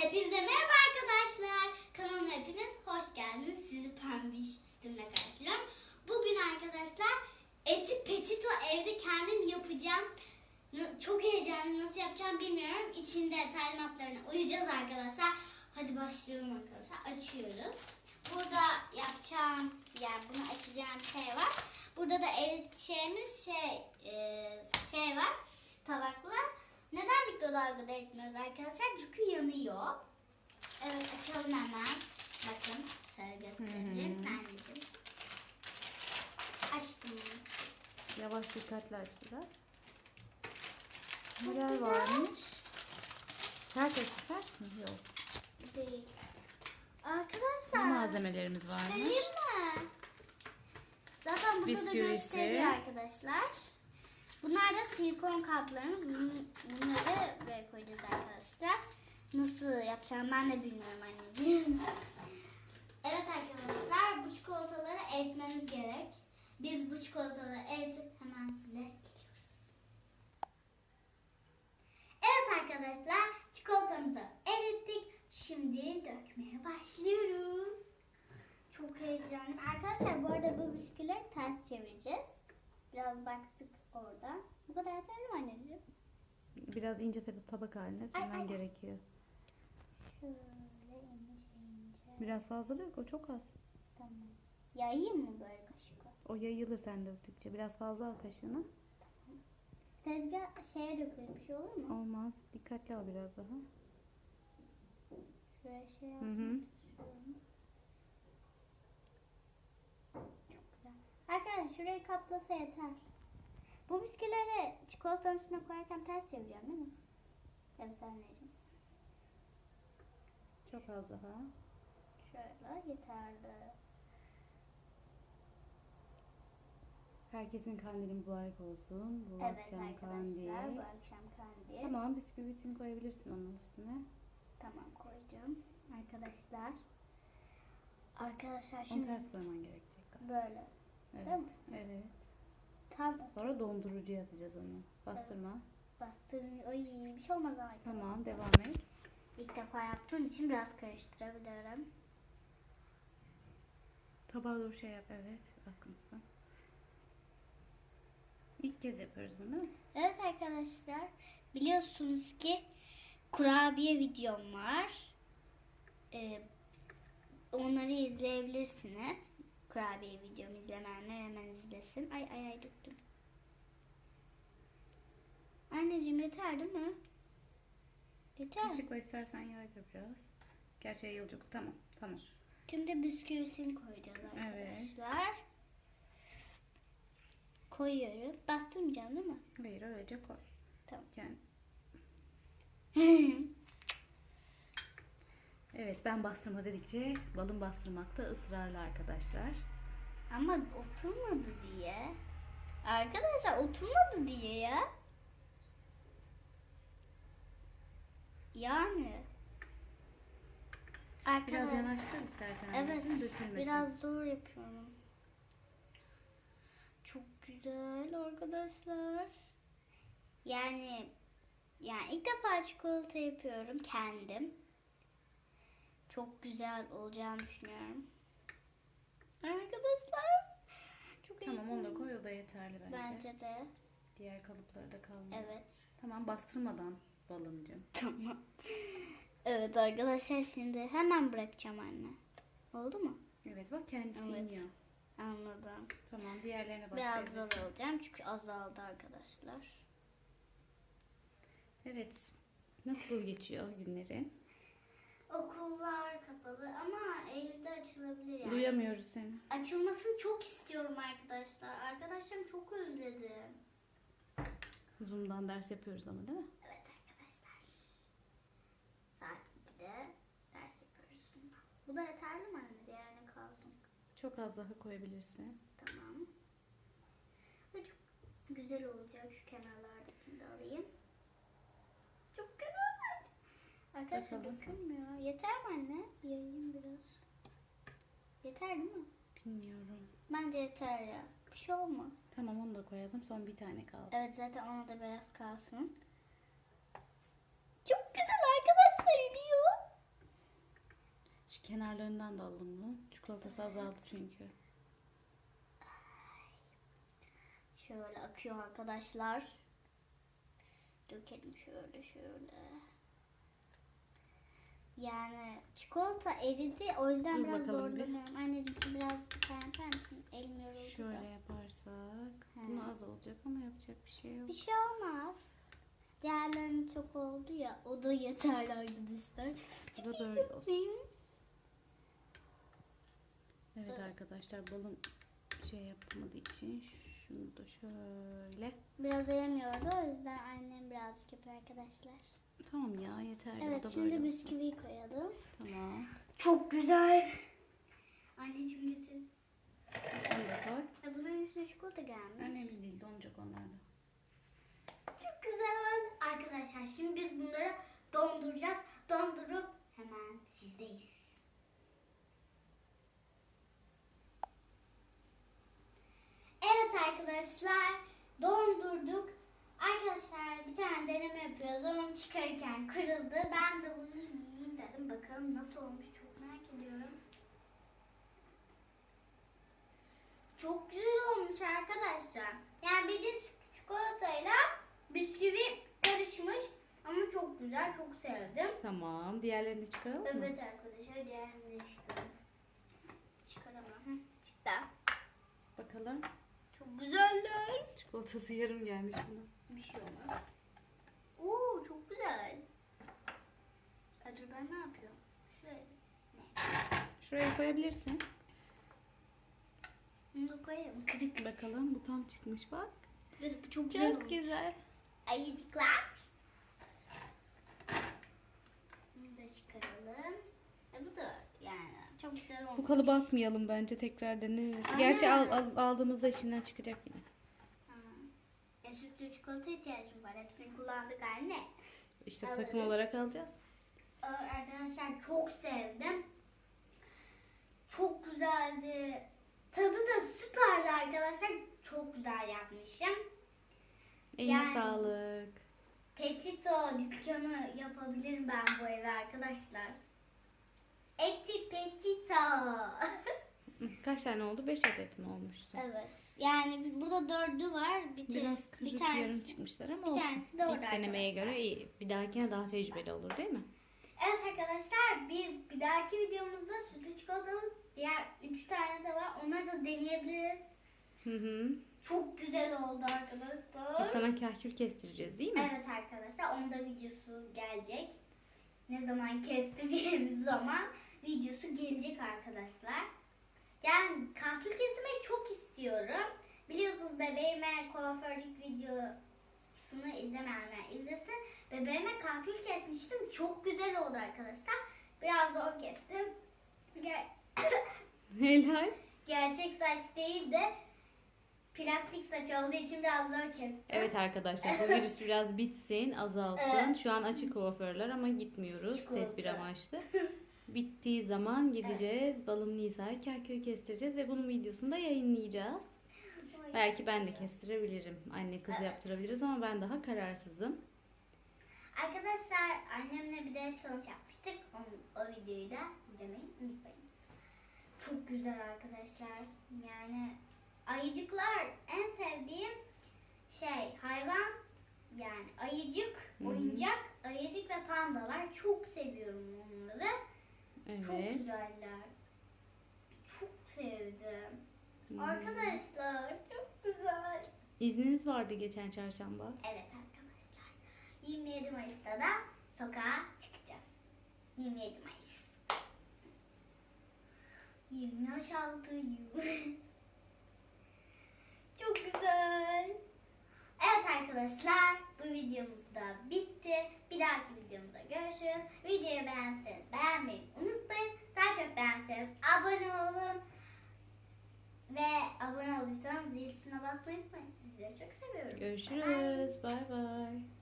Hepinize merhaba arkadaşlar. Kanalıma hepiniz hoş geldiniz. Sizi pembiş üstümle karşılıyorum. Bugün arkadaşlar eti petito evde kendim yapacağım. Çok heyecanlıyım. Nasıl yapacağım bilmiyorum. İçinde talimatlarına uyacağız arkadaşlar. Hadi başlayalım arkadaşlar. Açıyoruz. Burada yapacağım, yani bunu açacağım şey var. Burada da eriteceğimiz şey, e, şey var. Tabaklar. Neden mikrodalgada eritmiyoruz arkadaşlar? Çünkü yanıyor. Evet açalım hemen. Bakın şöyle gösterebilir misin anneciğim? Açtım. Yavaş dikkatli aç biraz. Çok Neler güzel. varmış? Ters aç ters mi? Yok. Değil. Ne Arkadaşlar. malzemelerimiz Söyleyeyim varmış? mi? Zaten burada da Bisküvisi. gösteriyor arkadaşlar. Bunlar da silikon kaplarımız. Bunları buraya koyacağız arkadaşlar. Nasıl yapacağım ben de bilmiyorum anneciğim. Evet arkadaşlar bu çikolataları eritmemiz gerek. Biz bu çikolataları eritip hemen size geliyoruz. Evet arkadaşlar çikolatamızı erittik. Şimdi dökmeye başlıyoruz. Çok heyecanlıyım. Arkadaşlar bu arada bu bisküvileri ters çevireceğiz. Biraz baktık orada. Bu kadar yeterli mi anneciğim? Biraz ince tabi tabak haline sürmen ay. gerekiyor. Şöyle ince ince. Biraz fazla yok o çok az. Tamam. Yayayım mı böyle kaşıkla? O yayılır sen döktükçe. Biraz fazla al kaşığını. Tezgah şeye dökülür bir şey olur mu? Olmaz. Dikkatli al biraz daha. Şuraya şey Hı hı. istiyorum. Çok güzel. Arkadaşlar şurayı kaplasa yeter. Bu bisküvileri çikolatanın üstüne koyarken ters çevireceğim değil mi? Evet anneciğim. Çok az daha. Şöyle yeterli. Herkesin kandili mübarek olsun. Bu evet akşam arkadaşlar kandil. bu akşam kandil. Tamam bisküvisini koyabilirsin onun üstüne. Tamam koyacağım. Arkadaşlar. Arkadaşlar Onu şimdi ters koyman gerekecek. böyle. Evet. Değil mi? Evet. Tam Sonra dondurucuya atacağız onu. Bastırma. bastırın. Ay bir şey olmaz ama. Tamam devam et. İlk defa yaptığım için biraz karıştırabilirim. Tabağa doğru şey yap evet. Aklımsın. İlk kez yapıyoruz bunu. Evet arkadaşlar biliyorsunuz ki kurabiye videom var. Ee, onları izleyebilirsiniz. Kurabiye videomu izlemeyenler hemen izlesin. Ay ay ay döktüm. Anneciğim yeter değil mi? Yeter mi? Kaşıkla istersen yaydır biraz. Gerçi yayılacak. Tamam. Tamam. Şimdi bisküvisini koyacağız Evet. arkadaşlar. Koyuyorum. Bastırmayacağım değil mi? Hayır öylece koy. Tamam. Yani, evet ben bastırma dedikçe balın bastırmakta ısrarlı arkadaşlar. Ama oturmadı diye. Arkadaşlar oturmadı diye ya. Yani. Biraz Arkadaşlar, yanaştır istersen Evet. Biraz zor yapıyorum. Çok güzel arkadaşlar. Yani yani ilk defa çikolata yapıyorum kendim. Çok güzel olacağını düşünüyorum. Arkadaşlar çok Tamam onu da koy o da yeterli bence. Bence de. Diğer kalıpları da kalmıyor. Evet. Tamam bastırmadan balımcığım. Tamam. Evet arkadaşlar şimdi hemen bırakacağım anne. Oldu mu? Evet bak kendisi Evet. iniyor. Anladım. Tamam diğerlerine Biraz başlayabilirsin. zor olacağım çünkü azaldı arkadaşlar. Evet. Nasıl geçiyor günlerin? Okullar kapalı ama Eylül'de açılabilir yani. Duyamıyoruz seni. Açılmasını çok istiyorum arkadaşlar. Arkadaşlarım çok özledim. Zoom'dan ders yapıyoruz ama değil mi? Evet arkadaşlar. Saat 2'de ders yapıyoruz. Bu da yeterli mi anne? Diğerine kalsın. Çok az daha koyabilirsin. Tamam. Ve çok güzel olacak. Şu kenarlardakini de alayım. Arkadaşlar dökülmüyor. Yeter mi anne? Yayayım biraz. Yeter değil mi? Bilmiyorum. Bence yeter ya. Bir şey olmaz. Tamam onu da koyalım. Son bir tane kaldı. Evet zaten ona da biraz kalsın. Çok güzel arkadaşlar ediyor. Şu kenarlarından da alalım bunu. Çikolatası evet. azaldı çünkü. Şöyle akıyor arkadaşlar. Dökelim şöyle şöyle. Yani çikolata eridi o yüzden Dur biraz bakalım bir. zorlanıyorum. Anneciğim biraz sen yapar mısın? Elim yoruldu Şöyle da. yaparsak. He. Bunu az olacak ama yapacak bir şey yok. Bir şey olmaz. Diğerlerinin çok oldu ya. O da yeterli arkadaşlar. Bu da böyle olsun. Benim Evet arkadaşlar balım şey yapamadığı için şunu da şöyle. Biraz yemiyordu o yüzden annem birazcık yapıyor arkadaşlar. Tamam ya yeterli. Evet da şimdi böyle olsun. bisküviyi koyalım. Tamam. Çok güzel. Anneciğim getir. Da koy. Ya bunların üstüne çikolata gelmiş. Önemli değil donacak onlar da. Çok güzel oldu. Arkadaşlar şimdi biz bunları donduracağız. Dondurup hemen sizdeyiz. Evet arkadaşlar dondurduk. Arkadaşlar bir tane deneme yapıyoruz. Onu çıkarırken kırıldı. Ben de bunu yiyeyim dedim. Bakalım nasıl olmuş çok merak ediyorum. Çok güzel olmuş arkadaşlar. Yani bir de çikolatayla bisküvi karışmış. Ama çok güzel, çok sevdim. Tamam. Diğerlerini çıkaralım mı? Evet arkadaşlar, diğerini de çıkaralım. Çıkaramam. Çıktı. Bakalım. Çok güzeller. Çikolatası yarım gelmiş buna. Bir şey olmaz. Oo, çok güzel. Dur ben ne yapıyorum? Şuraya. Şuraya koyabilirsin. Bunu da koyayım. Kırık. Bakalım bu tam çıkmış bak. Evet, bu çok güzel Çok güzel. Ayıcıklar. Bunu da çıkaralım. E bu da yani çok güzel olmuş. Bu kalıba atmayalım bence tekrar deneriz. Gerçi al, al- aldığımızda içinden çıkacak yine. Çikolata ihtiyacım var. Hepsini kullandık anne. İşte Alırız. takım olarak alacağız. Arkadaşlar çok sevdim. Çok güzeldi. Tadı da süperdi arkadaşlar. Çok güzel yapmışım. Eline Yani- sağlık. Petito dükkanı yapabilirim ben bu eve arkadaşlar. Eti Petito. Kaç tane oldu? 5 adet mi olmuştu? evet. Yani burada dördü var. Bir, Biraz kırık bir tanesi. yarım çıkmışlar ama bir olsun. tanesi de orada İlk denemeye arkadaşlar. göre iyi. Bir dahakine daha tecrübeli olur değil mi? Evet arkadaşlar biz bir dahaki videomuzda sütlü çikolatalı diğer üç tane de var. Onları da deneyebiliriz. Hı hı. Çok güzel oldu Biz arkadaşlar. sana kahkül kestireceğiz değil mi? Evet arkadaşlar onda videosu gelecek. Ne zaman kestireceğimiz zaman videosu gelecek arkadaşlar. Yani kahkül kestirmeyi çok istiyorum. Biliyorsunuz bebeğime kuaförlük videosunu izlemeyenler izlesin. Bebeğime kahkül kesmiştim. Çok güzel oldu arkadaşlar. Biraz zor kestim. Ger- Helal. Gerçek saç değil de plastik saç olduğu için biraz zor kestim. Evet arkadaşlar bu virüs biraz bitsin, azalsın. Şu an açık kuaförler ama gitmiyoruz Çikolata. tedbir amaçlı. Bittiği zaman gideceğiz. Balım Nisa'ya kahkül kestireceğiz ve bunun videosunu da yayınlayacağız. Belki ben de kestirebilirim. Anne kız Evet. yaptırabiliriz ama ben daha kararsızım. Arkadaşlar annemle bir de challenge yapmıştık. Onun, o videoyu da izlemeyi unutmayın. Çok güzel arkadaşlar. Yani ayıcıklar en sevdiğim şey hayvan yani ayıcık, oyuncak, ayıcık ve pandalar. Çok seviyorum onları. Çok Evet. güzeller. Çok sevdim. Hmm. Arkadaşlar çok güzel. İzniniz vardı geçen çarşamba. Evet arkadaşlar. 27 Mayıs'ta da sokağa çıkacağız. 27 Mayıs. 20 yaş altıyım. Çok güzel. Evet arkadaşlar bu videomuz da bitti. Bir dahaki videomda görüşürüz. Videoyu beğenseniz beğenmeyi unutmayın. Daha çok beğenseniz abone olun. Ve abone olduysanız zil tuşuna basmayı unutmayın. Sizleri çok seviyorum. Bye bye. Görüşürüz. Bay bay.